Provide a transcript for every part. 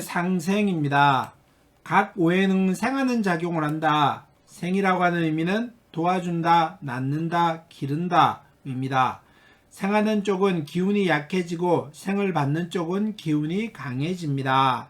상생입니다. 각 오행은 생하는 작용을 한다. 생이라고 하는 의미는 도와준다, 낳는다, 기른다 입니다. 생하는 쪽은 기운이 약해지고 생을 받는 쪽은 기운이 강해집니다.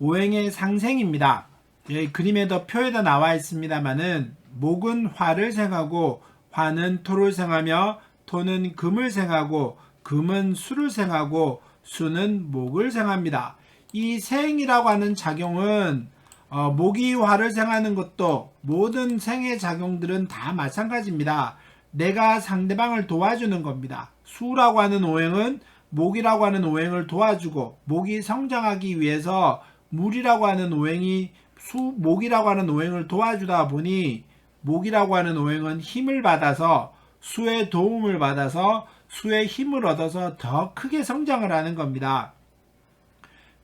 오행의 상생입니다. 여기 그림에도 표에다 나와 있습니다만은 목은 화를 생하고 화는 토를 생하며 토는 금을 생하고 금은 수를 생하고 수는 목을 생합니다. 이 생이라고 하는 작용은 어, 목이 화를 생하는 것도 모든 생의 작용들은 다 마찬가지입니다. 내가 상대방을 도와주는 겁니다. 수라고 하는 오행은 목이라고 하는 오행을 도와주고 목이 성장하기 위해서 물이라고 하는 오행이 수 목이라고 하는 오행을 도와주다 보니 목이라고 하는 오행은 힘을 받아서 수의 도움을 받아서 수의 힘을 얻어서 더 크게 성장을 하는 겁니다.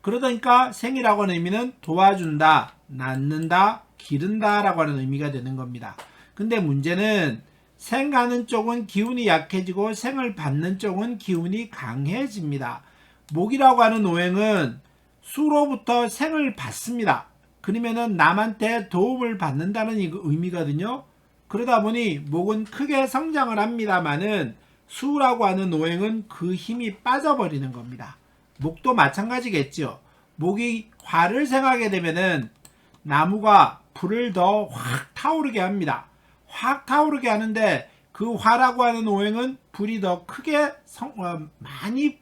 그러다니까 생이라고 하는 의미는 도와준다, 낳는다, 기른다 라고 하는 의미가 되는 겁니다. 근데 문제는 생가는 쪽은 기운이 약해지고 생을 받는 쪽은 기운이 강해집니다. 목이라고 하는 오행은 수로부터 생을 받습니다. 그러면은 남한테 도움을 받는다는 이- 의미거든요. 그러다 보니 목은 크게 성장을 합니다만은 수라고 하는 오행은 그 힘이 빠져버리는 겁니다. 목도 마찬가지겠죠. 목이 화를 생하게 되면은 나무가 불을 더 확 타오르게 합니다. 확 타오르게 하는데 그 화라고 하는 오행은 불이 더 크게 성- 어, 많이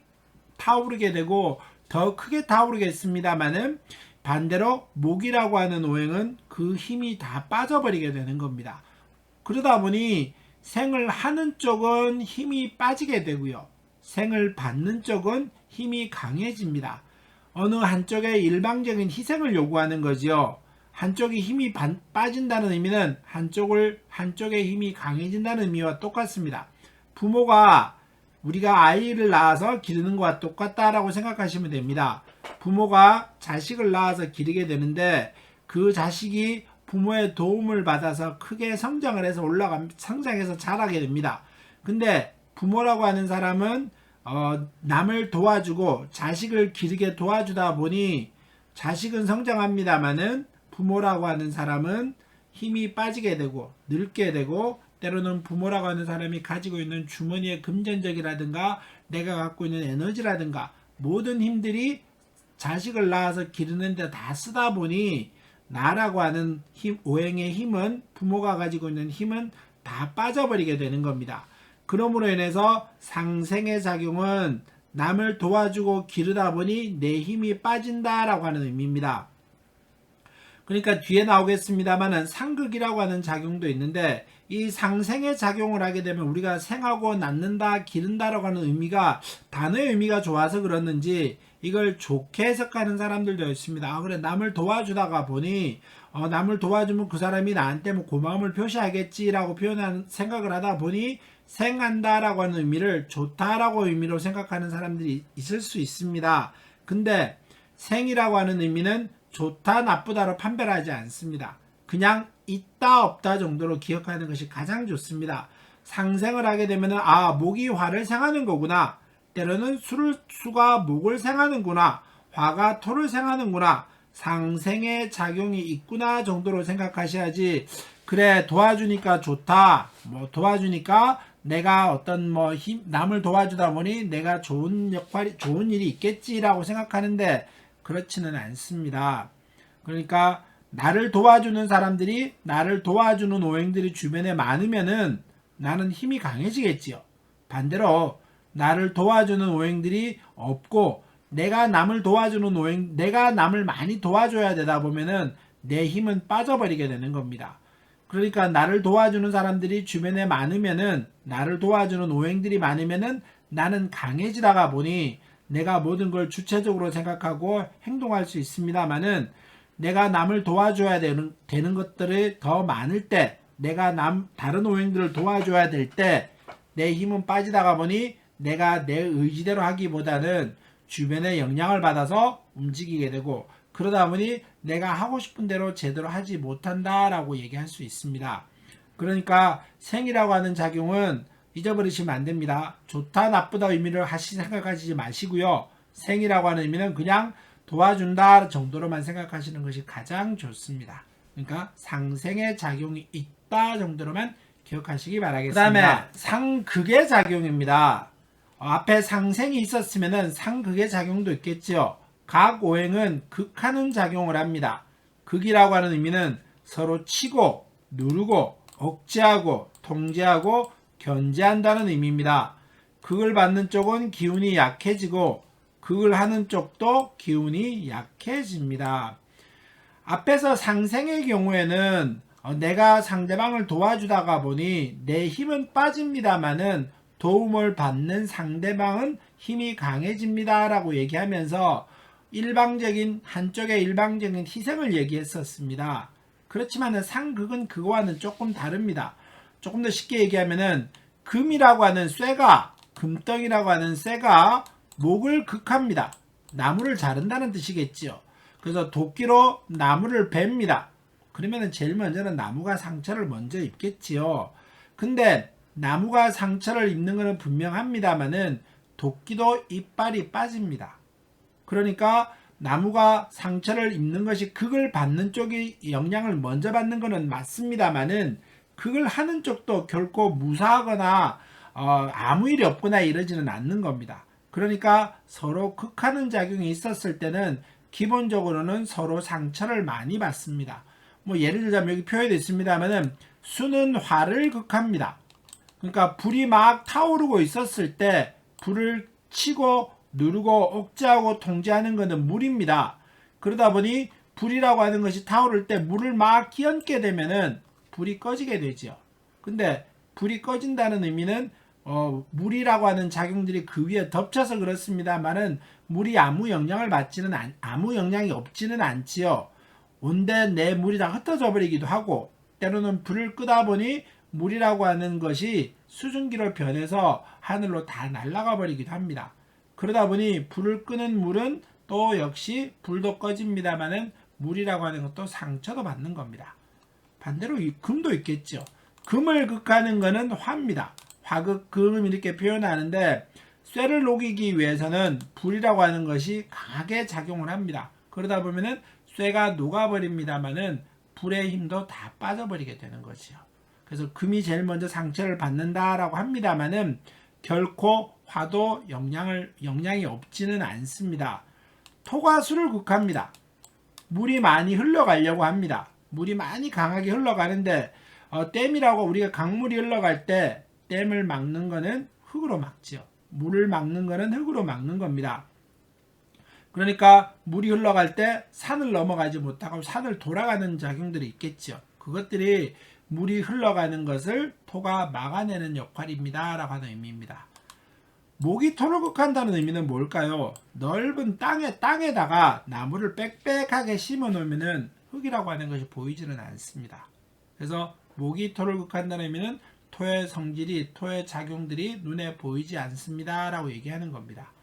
타오르게 되고 더 크게 타오르겠습니다만은 반대로 목이라고 하는 오행은 그 힘이 다 빠져버리게 되는 겁니다. 그러다 보니 생을 하는 쪽은 힘이 빠지게 되고요. 생을 받는 쪽은 힘이 강해집니다. 어느 한쪽에 일방적인 희생을 요구하는 거지요. 한쪽이 힘이 반- 빠진다는 의미는 한쪽을 한쪽의 힘이 강해진다는 의미와 똑같습니다. 부모가 우리가 아이를 낳아서 기르는 것과 똑같다라고 생각하시면 됩니다. 부모가 자식을 낳아서 기르게 되는데 그 자식이 부모의 도움을 받아서 크게 성장을 해서 올라가 성장해서 자라게 됩니다. 근데 부모라고 하는 사람은 어, 남을 도와주고 자식을 기르게 도와주다 보니 자식은 성장합니다만은 부모라고 하는 사람은 힘이 빠지게 되고 늙게 되고 때로는 부모라고 하는 사람이 가지고 있는 주머니의 금전적이라든가 내가 갖고 있는 에너지라든가 모든 힘들이 자식을 낳아서 기르는데 다 쓰다 보니 나라고 하는 힘, 오행의 힘은 부모가 가지고 있는 힘은 다 빠져버리게 되는 겁니다. 그러므로 인해서 상생의 작용은 남을 도와주고 기르다 보니 내 힘이 빠진다라고 하는 의미입니다. 그러니까 뒤에 나오겠습니다만은 상극이라고 하는 작용도 있는데 이 상생의 작용을 하게 되면 우리가 생하고 낳는다, 기른다라고 하는 의미가 단어의 의미가 좋아서 그렇는지 이걸 좋게 해석하는 사람들도 있습니다. 아 그래 남을 도와주다가 보니 어, 남을 도와주면 그 사람이 나한테 뭐 고마움을 표시하겠지라고 표현하는 생각을 하다 보니 생한다라고 하는 의미를 좋다라고 의미로 생각하는 사람들이 있을 수 있습니다. 근데 생이라고 하는 의미는 좋다 나쁘다로 판별하지 않습니다. 그냥 있다 없다 정도로 기억하는 것이 가장 좋습니다. 상생을 하게 되면 아 목이 화를 생하는 거구나. 때로는 수를 수가 목을 생하는구나. 화가 토를 생하는구나. 상생의 작용이 있구나 정도로 생각하셔야지. 그래 도와주니까 좋다. 뭐 도와주니까 내가 어떤 뭐 힘, 남을 도와주다 보니 내가 좋은 역할이 좋은 일이 있겠지라고 생각하는데 그렇지는 않습니다. 그러니까 나를 도와주는 사람들이 나를 도와주는 오행들이 주변에 많으면은 나는 힘이 강해지겠지요. 반대로 나를 도와주는 오행들이 없고 내가 남을 도와주는 오행 내가 남을 많이 도와줘야 되다 보면은 내 힘은 빠져버리게 되는 겁니다. 그러니까 나를 도와주는 사람들이 주변에 많으면은 나를 도와주는 오행들이 많으면은 나는 강해지다가 보니 내가 모든 걸 주체적으로 생각하고 행동할 수 있습니다만은 내가 남을 도와줘야 되는, 되는 것들이 더 많을 때 내가 남 다른 오행들을 도와줘야 될 때 내 힘은 빠지다가 보니 내가 내 의지대로 하기보다는 주변의 영향을 받아서 움직이게 되고 그러다 보니 내가 하고 싶은 대로 제대로 하지 못한다라고 얘기할 수 있습니다. 그러니까 생이라고 하는 작용은 잊어버리시면 안 됩니다. 좋다 나쁘다 의미를 하시 생각하시지 마시고요. 생이라고 하는 의미는 그냥 도와준다 정도로만 생각하시는 것이 가장 좋습니다. 그러니까 상생의 작용이 있다 정도로만 기억하시기 바라겠습니다. 그 다음에 상극의 작용입니다. 어, 앞에 상생이 있었으면 상극의 작용도 있겠지요. 각 오행은 극하는 작용을 합니다. 극이라고 하는 의미는 서로 치고 누르고 억제하고 통제하고 견제한다는 의미입니다. 극을 받는 쪽은 기운이 약해지고 극을 하는 쪽도 기운이 약해집니다. 앞에서 상생의 경우에는 어, 내가 상대방을 도와주다가 보니 내 힘은 빠집니다만은 도움을 받는 상대방은 힘이 강해집니다 라고 얘기하면서 일방적인 한쪽의 일방적인 희생을 얘기했었습니다. 그렇지만 상극은 그거와는 조금 다릅니다. 조금 더 쉽게 얘기하면은 금이라고 하는 쇠가 금덩이라고 하는 쇠가 목을 극합니다. 나무를 자른다는 뜻이겠지요. 그래서 도끼로 나무를 베입니다. 그러면은 제일 먼저는 나무가 상처를 먼저 입겠지요. 근데 나무가 상처를 입는 것은 분명합니다만은 도끼도 이빨이 빠집니다. 그러니까 나무가 상처를 입는 것이 극을 받는 쪽이 영향을 먼저 받는 것은 맞습니다만은 극을 하는 쪽도 결코 무사하거나 어, 아무 일이 없거나 이러지는 않는 겁니다. 그러니까 서로 극하는 작용이 있었을 때는 기본적으로는 서로 상처를 많이 받습니다. 뭐 예를 들자면 여기 표현되어 있습니다만은 수는 화를 극합니다. 그러니까 불이 막 타오르고 있었을 때 불을 치고 누르고 억제하고 통제하는 것은 물입니다. 그러다 보니 불이라고 하는 것이 타오를 때 물을 막 끼얹게 되면은 불이 꺼지게 되죠. 근데 불이 꺼진다는 의미는 어, 물이라고 하는 작용들이 그 위에 덮쳐서 그렇습니다만은 물이 아무 영향을 받지는 않, 아무 영향이 없지는 않지요. 온데 내 물이 다 흩어져 버리기도 하고 때로는 불을 끄다 보니 물이라고 하는 것이 수증기로 변해서 하늘로 다 날아가 버리기도 합니다. 그러다 보니 불을 끄는 물은 또 역시 불도 꺼집니다만은 물이라고 하는 것도 상처도 받는 겁니다. 반대로 금도 있겠죠. 금을 극하는 것은 화입니다. 화극, 금 이렇게 표현하는데 쇠를 녹이기 위해서는 불이라고 하는 것이 강하게 작용을 합니다. 그러다 보면은 쇠가 녹아버립니다만은 불의 힘도 다 빠져버리게 되는 거지요. 그래서 금이 제일 먼저 상처를 받는다라고 합니다만은 결코 화도 영향을 영향이 없지는 않습니다. 토가 수를 극합니다. 물이 많이 흘러가려고 합니다. 물이 많이 강하게 흘러가는데 어, 댐이라고 우리가 강물이 흘러갈 때 댐을 막는 거는 흙으로 막지요. 물을 막는 거는 흙으로 막는 겁니다. 그러니까 물이 흘러갈 때 산을 넘어가지 못하고 산을 돌아가는 작용들이 있겠죠. 그것들이 물이 흘러가는 것을 토가 막아내는 역할입니다. 라고 하는 의미입니다. 목이 토를 극한다는 의미는 뭘까요? 넓은 땅에, 땅에다가 나무를 빽빽하게 심어 놓으면은 흙이라고 하는 것이 보이지는 않습니다. 그래서 목이 토를 극한다는 의미는 토의 성질이, 토의 작용들이 눈에 보이지 않습니다. 라고 얘기하는 겁니다.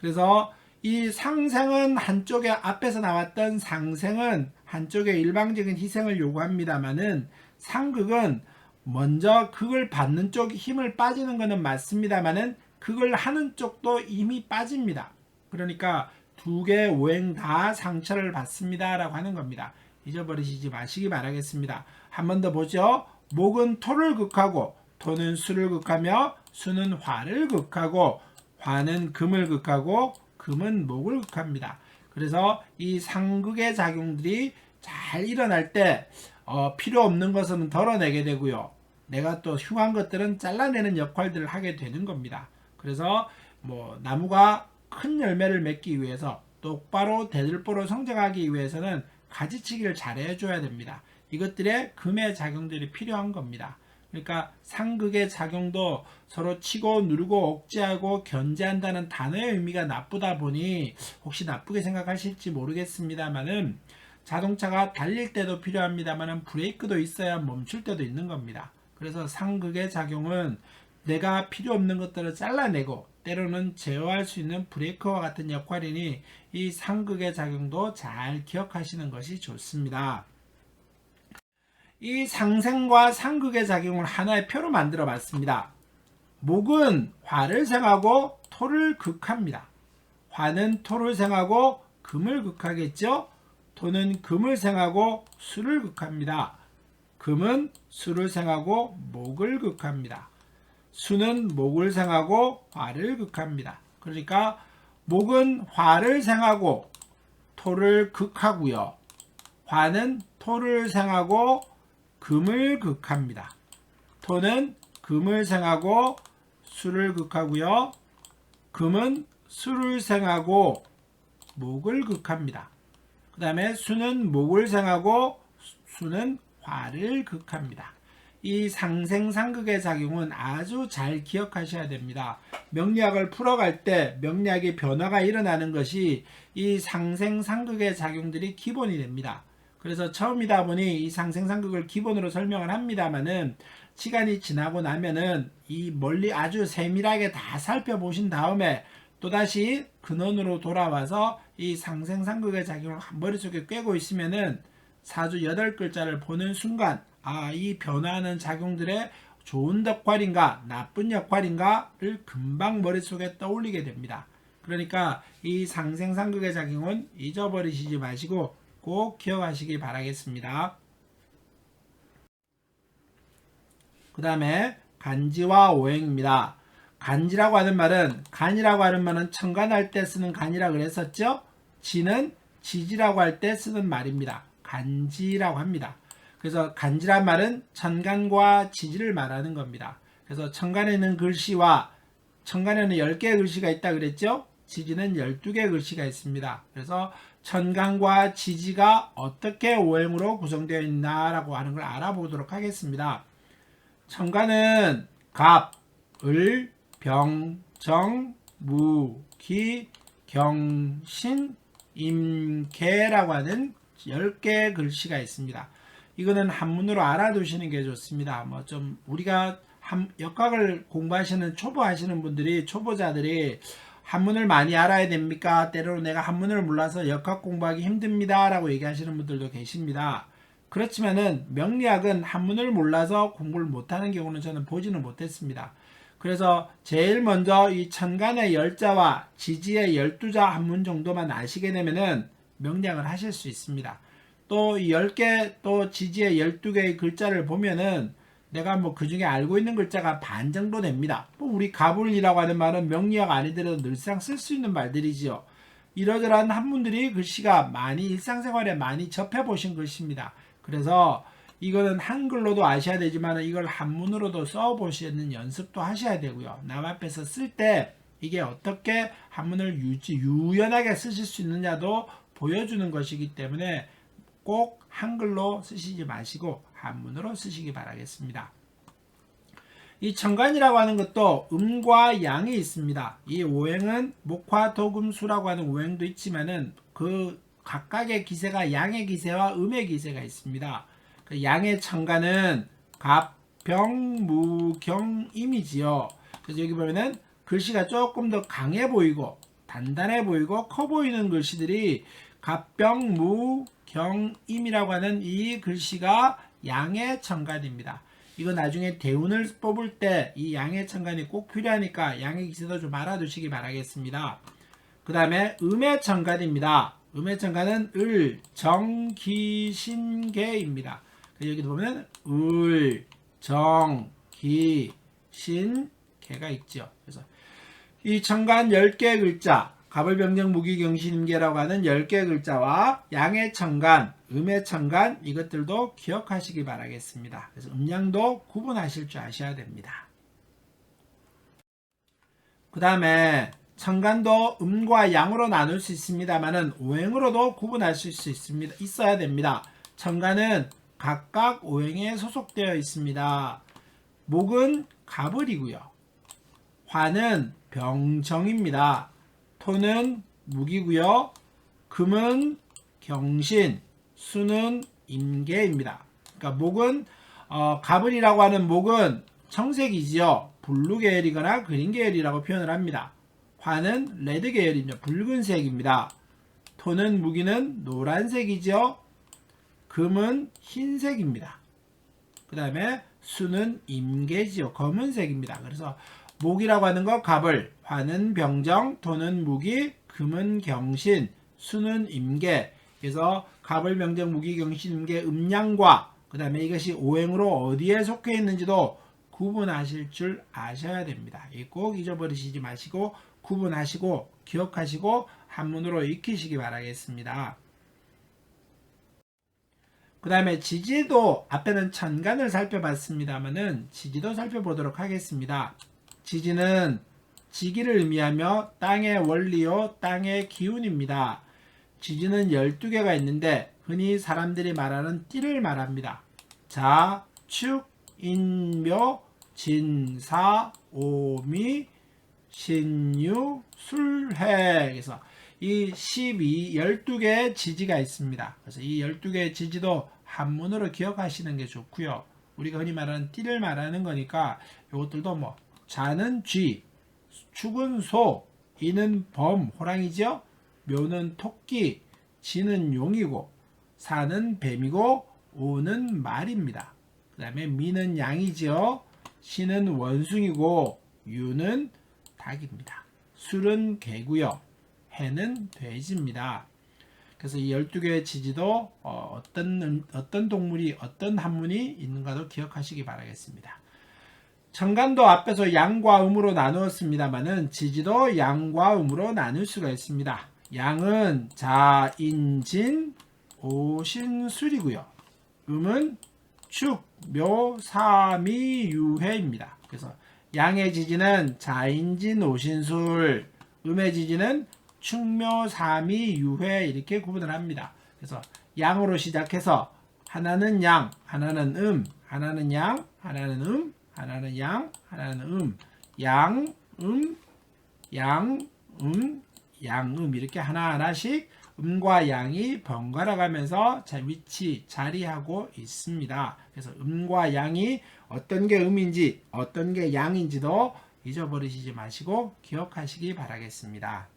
그래서 이 상생은 한쪽에 앞에서 나왔던 상생은 한쪽에 일방적인 희생을 요구합니다만은 상극은 먼저 극을 받는 쪽 힘을 빠지는 것은 맞습니다만은 극을 하는 쪽도 이미 빠집니다. 그러니까 두개 오행 다 상처를 받습니다 라고 하는 겁니다. 잊어버리시지 마시기 바라겠습니다. 한 번 더 보죠. 목은 토를 극하고 토는 수를 극하며 수는 화를 극하고 화는 금을 극하고 금은 목을 극합니다. 그래서 이 상극의 작용들이 잘 일어날 때 어, 필요 없는 것은 덜어내게 되고요. 내가 또 흉한 것들은 잘라내는 역할들을 하게 되는 겁니다. 그래서 뭐 나무가 큰 열매를 맺기 위해서 똑바로 대들보로 성장하기 위해서는 가지치기를 잘 해줘야 됩니다. 이것들의 금의 작용들이 필요한 겁니다. 그러니까 상극의 작용도 서로 치고 누르고 억제하고 견제한다는 단어의 의미가 나쁘다 보니 혹시 나쁘게 생각하실지 모르겠습니다만은 자동차가 달릴 때도 필요합니다만은 브레이크도 있어야 멈출 때도 있는 겁니다. 그래서 상극의 작용은 내가 필요 없는 것들을 잘라내고 때로는 제어할 수 있는 브레이크와 같은 역할이니 이 상극의 작용도 잘 기억하시는 것이 좋습니다. 이 상생과 상극의 작용을 하나의 표로 만들어 봤습니다. 목은 화를 생하고 토를 극합니다. 화는 토를 생하고 금을 극하겠죠? 토는 금을 생하고 수를 극합니다. 금은 수를 생하고 목을 극합니다. 수는 목을 생하고 화를 극합니다. 그러니까 목은 화를 생하고 토를 극하고요. 화는 토를 생하고 금을 극합니다. 토는 금을 생하고 수를 극하고요. 금은 수를 생하고 목을 극합니다. 그 다음에 수는 목을 생하고 수는 화를 극합니다. 이 상생상극의 작용은 아주 잘 기억하셔야 됩니다. 명리학을 풀어갈 때 명리학의 변화가 일어나는 것이 이 상생상극의 작용들이 기본이 됩니다. 그래서 처음이다 보니 이 상생상극을 기본으로 설명을 합니다만은 시간이 지나고 나면은 이 멀리 아주 세밀하게 다 살펴보신 다음에 또다시 근원으로 돌아와서 이 상생상극의 작용을 머릿속에 꿰고 있으면은 사주 여덟 글자를 보는 순간 아, 이 변화하는 작용들의 좋은 역할인가 나쁜 역할인가를 금방 머릿속에 떠올리게 됩니다. 그러니까 이 상생상극의 작용은 잊어버리시지 마시고 꼭 기억하시기 바라겠습니다. 그 다음에 간지와 오행입니다. 간지라고 하는 말은 간이라고 하는 말은 청간할 때 쓰는 간이라 그랬었죠? 지는 지지라고 할 때 쓰는 말입니다. 간지라고 합니다. 그래서 간지란 말은 천간과 지지를 말하는 겁니다. 그래서 천간에 있는 글씨와 천간에는 10개의 글씨가 있다 그랬죠? 지지는 12개의 글씨가 있습니다. 그래서 천간과 지지가 어떻게 오행으로 구성되어 있나라고 하는 걸 알아보도록 하겠습니다. 천간은 갑, 을, 병, 정, 무, 기, 경, 신, 임, 개라고 하는 10개의 글씨가 있습니다. 이거는 한문으로 알아두시는 게 좋습니다. 뭐 좀 우리가 한, 역학을 공부하시는 초보 하시는 분들이 초보자들이 한문을 많이 알아야 됩니까? 때로는 내가 한문을 몰라서 역학 공부하기 힘듭니다. 라고 얘기하시는 분들도 계십니다. 그렇지만은 명리학은 한문을 몰라서 공부를 못하는 경우는 저는 보지는 못했습니다. 그래서 제일 먼저 이 천간의 열자와 지지의 열두자 한문 정도만 아시게 되면은 명리학을 하실 수 있습니다. 또 10개 또 지지의 12개의 글자를 보면은 내가 뭐 그 중에 알고 있는 글자가 반 정도 됩니다. 뭐 우리 가불이라고 하는 말은 명리학 아니더라도 늘상 쓸 수 있는 말들이지요. 이러저러한 한문들이 글씨가 많이 일상생활에 많이 접해보신 글씨입니다. 그래서 이거는 한글로도 아셔야 되지만 이걸 한문으로도 써보시는 연습도 하셔야 되고요. 남 앞에서 쓸 때 이게 어떻게 한문을 유지, 유연하게 쓰실 수 있느냐도 보여주는 것이기 때문에 꼭 한글로 쓰시지 마시고 한문으로 쓰시기 바라겠습니다. 이 천간이라고 하는 것도 음과 양이 있습니다. 이 오행은 목화, 도금 수라고 하는 오행도 있지만은 그 각각의 기세가 양의 기세와 음의 기세가 있습니다. 그 양의 천간은 갑, 병, 무, 경, 임이지요. 그래서 여기 보면은 글씨가 조금 더 강해 보이고 단단해 보이고 커 보이는 글씨들이 갑병, 무, 경, 임이라고 하는 이 글씨가 양의 천간입니다. 이거 나중에 대운을 뽑을 때 이 양의 천간이 꼭 필요하니까 양의 기세도 좀 알아두시기 바라겠습니다. 그 다음에 음의 천간입니다. 음의 천간은 을, 정, 기, 신, 개입니다. 여기 보면 을, 정, 기, 신, 개가 있죠. 그래서 이 천간 10개 글자 가벌병정 무기경신임계라고 하는 10개 글자와 양의 천간, 음의 천간 이것들도 기억하시기 바라겠습니다. 그래서 음양도 구분하실 줄 아셔야 됩니다. 그 다음에 천간도 음과 양으로 나눌 수 있습니다만은 오행으로도 구분하실 수 있습니다. 있어야 됩니다. 천간은 각각 오행에 소속되어 있습니다. 목은 가불이고요. 화는 병정입니다. 토는 무기고요. 금은 경신, 수는 임계입니다. 그러니까 목은 어, 가을이라고 하는 목은 청색이지요. 블루 계열이거나 그린 계열이라고 표현을 합니다. 화는 레드 계열입니다. 붉은색입니다. 토는 무기는 노란색이죠. 금은 흰색입니다. 그 다음에 수는 임계지요. 검은색입니다. 그래서 목이라고 하는 거 갑을, 화는 병정, 토는 무기, 금은 경신, 수는 임계. 그래서 갑을 명정 무기 경신 임계 음양과 그 다음에 이것이 오행으로 어디에 속해 있는지도 구분하실 줄 아셔야 됩니다. 이꼭 잊어버리시지 마시고 구분하시고 기억하시고 한문으로 익히시기 바라겠습니다. 그 다음에 지지도 앞에는 천간을 살펴봤습니다만은 지지도 살펴보도록 하겠습니다. 지지는 지기를 의미하며 땅의 원리요 땅의 기운입니다. 지지는 12개가 있는데 흔히 사람들이 말하는 띠를 말합니다. 자, 축, 인묘, 진사, 오미, 신유, 술해. 그래서 이 12, 12개의 지지가 있습니다. 그래서 이 12개의 지지도 한문으로 기억하시는 게 좋고요. 우리가 흔히 말하는 띠를 말하는 거니까 이것들도 뭐 자는 쥐, 축은 소, 이는 범, 호랑이죠. 묘는 토끼, 지는 용이고 사는 뱀이고 오는 말입니다. 그 다음에 미는 양이지요. 신은 원숭이고 유는 닭입니다. 술은 개고요. 해는 돼지입니다. 그래서 이 12개의 지지도 어, 떤 어떤 동물이 어떤 한문이 있는가도 기억하시기 바라겠습니다. 천간도 앞에서 양과 음으로 나누었습니다만은 지지도 양과 음으로 나눌 수가 있습니다. 양은 자 인 진 오신 술이고요. 음은 축, 묘, 사미, 유해입니다. 그래서 양의 지지는 자인진 오신술, 음의 지지는 축묘, 사미, 유해 이렇게 구분을 합니다. 그래서 양으로 시작해서 하나는 양, 하나는 음, 하나는 양, 하나는 음, 하나는 양, 하나는 음, 양, 음, 양, 음, 양 음 이렇게 하나하나씩 음과 양이 번갈아 가면서 자 위치 자리하고 있습니다. 그래서 음과 양이 어떤 게 음인지 어떤 게 양인지도 잊어버리시지 마시고 기억하시기 바라겠습니다.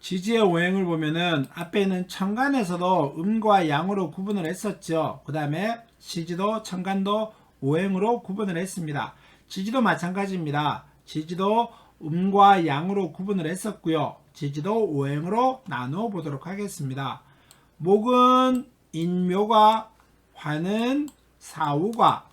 지지의 오행을 보면은 앞에는 천간에서도 음과 양으로 구분을 했었죠. 그 다음에 지지도 천간도 오행으로 구분을 했습니다. 지지도 마찬가지입니다. 지지도 음과 양으로 구분을 했었고요. 지지도 오행으로 나누어 보도록 하겠습니다. 목은 인묘가, 화는 사우가,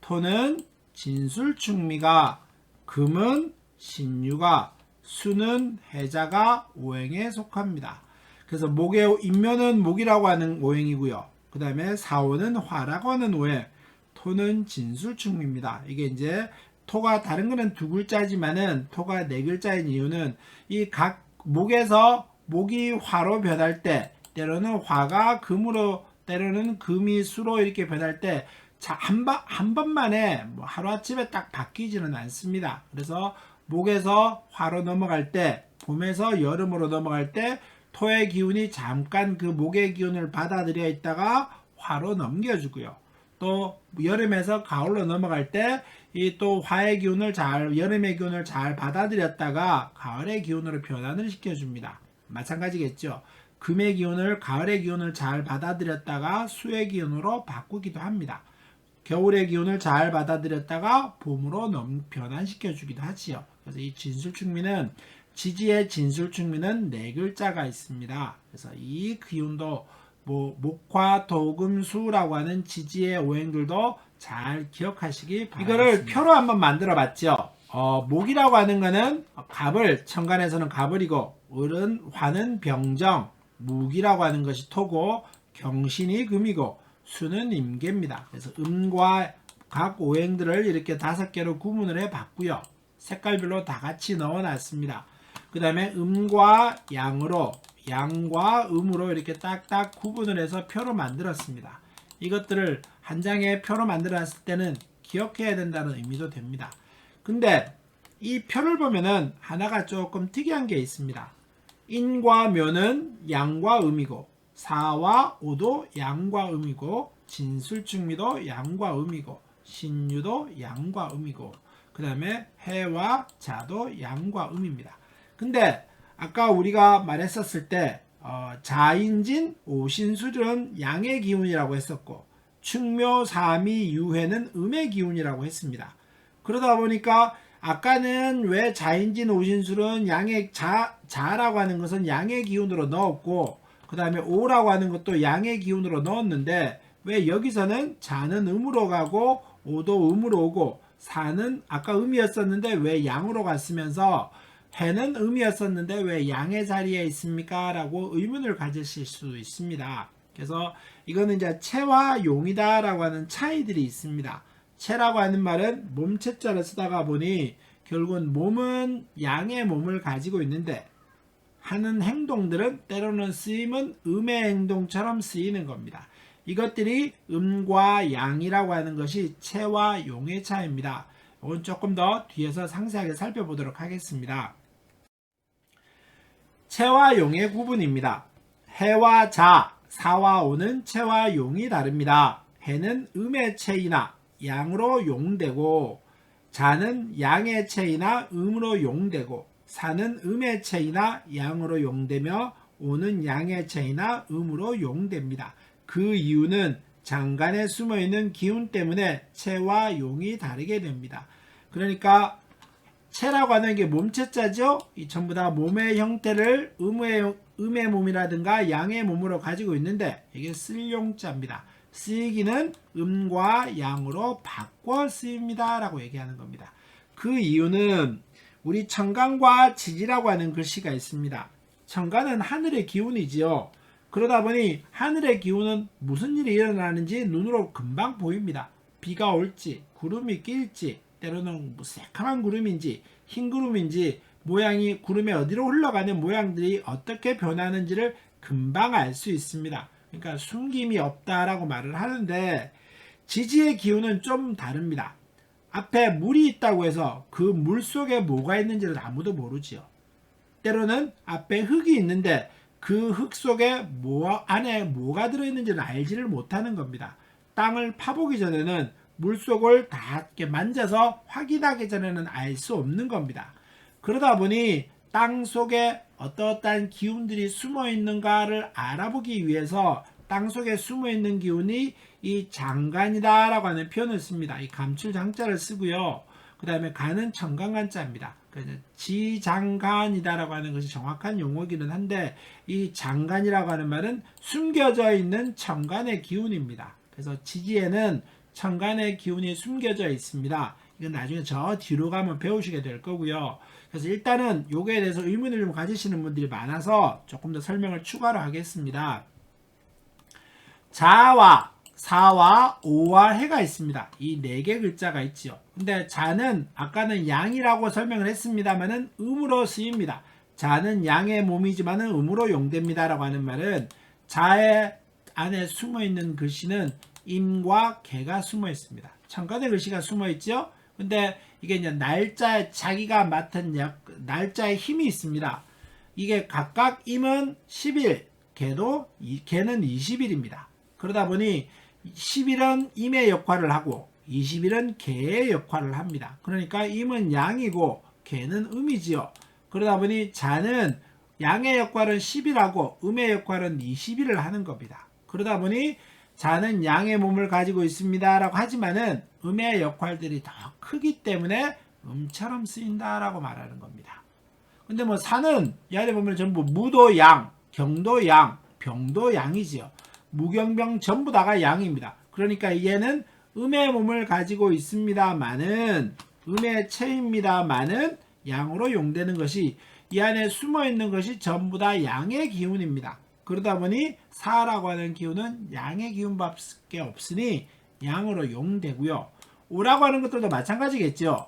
토는 진술충미가, 금은 신유가, 수는 해자가 오행에 속합니다. 그래서 목의 인묘는 목이라고 하는 오행이고요. 그 다음에 사오는 화라고 하는 오행, 토는 진술충미입니다. 이게 이제 토가 다른 거는 두 글자지만은 토가 네 글자인 이유는 이 각 목에서 목이 화로 변할 때 때로는 화가 금으로 때로는 금이 수로 이렇게 변할 때한한 번만에 뭐 하루아침에 딱 바뀌지는 않습니다. 그래서 목에서 화로 넘어갈 때 봄에서 여름으로 넘어갈 때 토의 기운이 잠깐 그 목의 기운을 받아들여 있다가 화로 넘겨주고요. 또 여름에서 가을로 넘어갈 때 이 또 화의 기운을 잘 여름의 기운을 잘 받아들였다가 가을의 기운으로 변환을 시켜줍니다. 마찬가지겠죠. 금의 기운을 가을의 기운을 잘 받아들였다가 수의 기운으로 바꾸기도 합니다. 겨울의 기운을 잘 받아들였다가 봄으로 넘 변환시켜 주기도 하지요. 그래서 이 진술충미는 지지의 진술충미는 네 글자가 있습니다. 그래서 이 기운도 뭐 목화 도금수라고 하는 지지의 오행들도 잘 기억하시기 바랍니다. 이거를 표로 한번 만들어 봤죠. 어, 목이라고 하는 거는 갑을 천간에서는 갑을이고 을은 화는 병정, 무기라고 하는 것이 토고 경신이 금이고 수는 임계입니다. 그래서 음과 각 오행들을 이렇게 다섯 개로 구분을 해 봤고요. 색깔별로 다 같이 넣어 놨습니다. 그 다음에 음과 양으로 양과 음으로 이렇게 딱딱 구분을 해서 표로 만들었습니다. 이것들을 한 장의 표로 만들었을 때는 기억해야 된다는 의미도 됩니다. 근데 이 표를 보면은 하나가 조금 특이한 게 있습니다. 인과 묘는 양과 음이고 사와 오도 양과 음이고 진술충미도 양과 음이고 신유도 양과 음이고 그 다음에 해와 자도 양과 음입니다. 근데 아까 우리가 말했었을 때 어, 자인진 오신술은 양의 기운이라고 했었고 충묘 사미 유해는 음의 기운이라고 했습니다. 그러다 보니까 아까는 왜 자인진 오진술은 양의 자, 자라고 하는 것은 양의 기운으로 넣었고 그 다음에 오라고 하는 것도 양의 기운으로 넣었는데 왜 여기서는 자는 음으로 가고 오도 음으로 오고 사는 아까 음이었었는데 왜 양으로 갔으면서 해는 음이었었는데 왜 양의 자리에 있습니까? 라고 의문을 가지실 수 있습니다. 그래서 이거는 이제 체와 용이다 라고 하는 차이들이 있습니다. 체라고 하는 말은 몸체자를 쓰다가 보니 결국은 몸은 양의 몸을 가지고 있는데 하는 행동들은 때로는 쓰임은 음의 행동처럼 쓰이는 겁니다. 이것들이 음과 양이라고 하는 것이 체와 용의 차이입니다. 이건 조금 더 뒤에서 상세하게 살펴보도록 하겠습니다. 체와 용의 구분입니다. 해와 자, 사와 오는 체와 용이 다릅니다. 해는 음의 체이나 양으로 용되고 자는 양의 체이나 음으로 용되고 사는 음의 체이나 양으로 용되며 오는 양의 체이나 음으로 용됩니다. 그 이유는 장간에 숨어 있는 기운 때문에 체와 용이 다르게 됩니다. 그러니까 체라고 하는 게 몸체자죠. 이 전부 다 몸의 형태를 음의 음의 몸이라든가 양의 몸으로 가지고 있는데 이게 쓸용자입니다. 쓰이기는 음과 양으로 바꿔 쓰입니다 라고 얘기하는 겁니다. 그 이유는 우리 청간과 지지라고 하는 글씨가 있습니다. 청간은 하늘의 기운이지요. 그러다 보니 하늘의 기운은 무슨 일이 일어나는지 눈으로 금방 보입니다. 비가 올지, 구름이 낄지, 때로는 뭐 새카만 구름인지, 흰 구름인지, 모양이 구름에 어디로 흘러가는 모양들이 어떻게 변하는지를 금방 알 수 있습니다. 그러니까 숨김이 없다라고 말을 하는데, 지지의 기운은 좀 다릅니다. 앞에 물이 있다고 해서 그 물 속에 뭐가 있는지를 아무도 모르지요. 때로는 앞에 흙이 있는데 그 흙 속에 뭐 안에 뭐가 들어있는지를 알지를 못하는 겁니다. 땅을 파보기 전에는 물 속을 다 이렇게 만져서 확인하기 전에는 알 수 없는 겁니다. 그러다 보니 땅 속에 어떠한 기운들이 숨어 있는가를 알아보기 위해서 땅 속에 숨어 있는 기운이 이 장간이다라고 하는 표현을 씁니다. 이 감출 장자를 쓰고요. 그 다음에 간은 청간간자입니다. 그래서 지장간이다라고 하는 것이 정확한 용어기는 한데 이 장간이라고 하는 말은 숨겨져 있는 청간의 기운입니다. 그래서 지지에는 청간의 기운이 숨겨져 있습니다. 이건 나중에 저 뒤로 가면 배우시게 될 거고요. 그래서 일단은 요거에 대해서 의문을 좀 가지시는 분들이 많아서 조금 더 설명을 추가로 하겠습니다. 자와 사와 오와 해가 있습니다. 이 네 개 글자가 있지요. 근데 자는 아까는 양이라고 설명을 했습니다만은 음으로 쓰입니다. 자는 양의 몸이지만은 음으로 용됩니다라고 하는 말은 자의 안에 숨어 있는 글씨는 임과 개가 숨어 있습니다. 천간의 글씨가 숨어 있죠. 근데 이게 이제 날짜에 자기가 맡은 역, 날짜에 힘이 있습니다. 이게 각각 임은 10일, 개도 개는 20일입니다. 그러다 보니 10일은 임의 역할을 하고 20일은 개의 역할을 합니다. 그러니까 임은 양이고 개는 음이지요. 그러다 보니 자는 양의 역할은 10일하고 음의 역할은 20일을 하는 겁니다. 그러다 보니 자는 양의 몸을 가지고 있습니다라고 하지만은 음의 역할들이 더 크기 때문에 음처럼 쓰인다라고 말하는 겁니다. 근데 뭐 사는 이 안에 보면 전부 무도 양, 경도 양, 병도 양이지요. 무경병 전부 다가 양입니다. 그러니까 얘는 음의 몸을 가지고 있습니다만은 음의 체입니다만은 양으로 용되는 것이 이 안에 숨어 있는 것이 전부 다 양의 기운입니다. 그러다 보니 사라고 하는 기운은 양의 기운밖에 없으니 양으로 용되고요. 오라고 하는 것들도 마찬가지겠죠.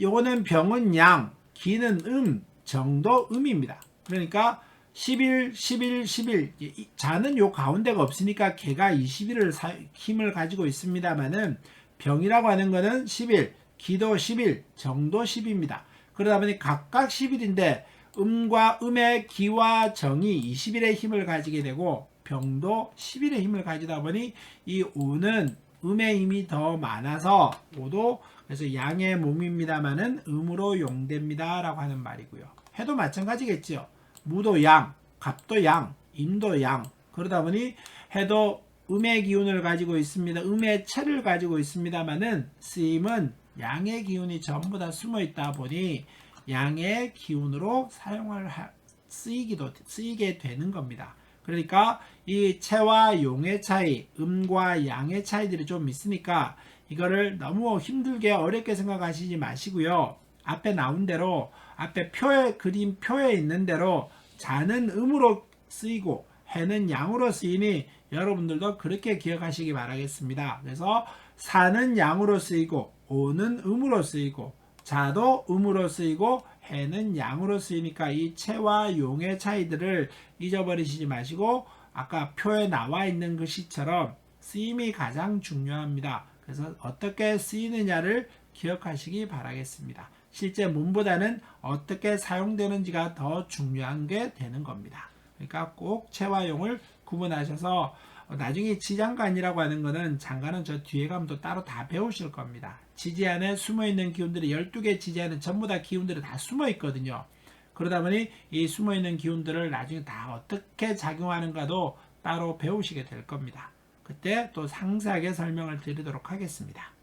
요거는 병은 양, 기는 음, 정도 음입니다. 그러니까 10일, 10일, 10일. 자는 요 가운데가 없으니까 개가 20일을 힘을 가지고 있습니다만은 병이라고 하는 거는 10일, 기도 10일, 정도 10입니다. 그러다 보니 각각 10일인데 음과 음의 기와 정이 20일의 힘을 가지게 되고 병도 10일의 힘을 가지다 보니 이 오는 음의 힘이 더 많아서 오도 그래서 양의 몸입니다만은 음으로 용됩니다 라고 하는 말이고요. 해도 마찬가지겠죠. 무도 양, 갑도 양, 임도 양. 그러다 보니 해도 음의 기운을 가지고 있습니다. 음의 체를 가지고 있습니다만은 쓰임은 양의 기운이 전부 다 숨어 있다 보니 양의 기운으로 사용을 하- 쓰이기도 쓰이게 되는 겁니다. 그러니까 이 체와 용의 차이, 음과 양의 차이들이 좀 있으니까 이거를 너무 힘들게 어렵게 생각하시지 마시고요. 앞에 나온 대로 앞에 표에 그림 표에 있는 대로 자는 음으로 쓰이고 해는 양으로 쓰이니 여러분들도 그렇게 기억하시기 바라겠습니다. 그래서 사는 양으로 쓰이고 오는 음으로 쓰이고 자도 음으로 쓰이고 해는 양으로 쓰이니까 이 체와 용의 차이들을 잊어버리시지 마시고 아까 표에 나와 있는 글씨처럼 쓰임이 가장 중요합니다. 그래서 어떻게 쓰이느냐를 기억하시기 바라겠습니다. 실제 문보다는 어떻게 사용되는지가 더 중요한 게 되는 겁니다. 그러니까 꼭 체와 용을 구분하셔서 어, 나중에 지장간이라고 하는 거는 장간은 저 뒤에 가면 또 따로 다 배우실 겁니다. 지지 안에 숨어 있는 기운들이 12개 지지 안에 전부 다 기운들이 다 숨어 있거든요. 그러다 보니 이 숨어 있는 기운들을 나중에 다 어떻게 작용하는가도 따로 배우시게 될 겁니다. 그때 또 상세하게 설명을 드리도록 하겠습니다.